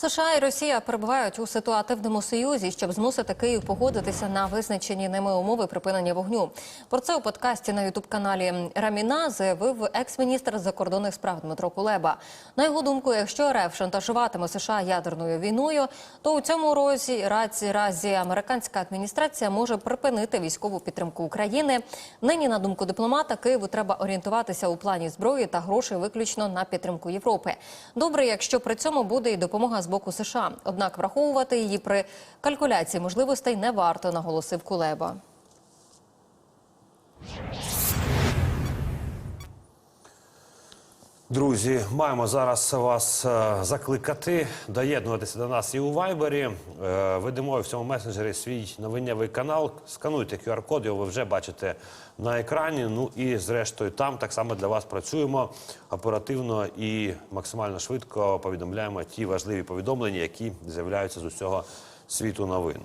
США і Росія перебувають у ситуативному союзі, щоб змусити Київ погодитися на визначені ними умови припинення вогню. Про це у подкасті на ютуб-каналі Раміна заявив екс-міністр закордонних справ Дмитро Кулеба. На його думку, якщо РФ шантажуватиме США ядерною війною, то у цьому розі разі, разі американська адміністрація може припинити військову підтримку України. Нині, на думку дипломата, Києву треба орієнтуватися у плані зброї та грошей виключно на підтримку Європи. Добре, якщо при цьому буде і допомога з боку США. Однак враховувати її при калькуляції можливостей не варто, наголосив Кулеба. Друзі, маємо зараз вас е, закликати доєднуватися до нас і у Вайбері. Е, Ведемо в цьому месенджері свій новиннєвий канал. Скануйте QR-код, його ви вже бачите на екрані. Ну і зрештою, там так само для вас працюємо оперативно і максимально швидко повідомляємо ті важливі повідомлення, які з'являються з усього світу новин.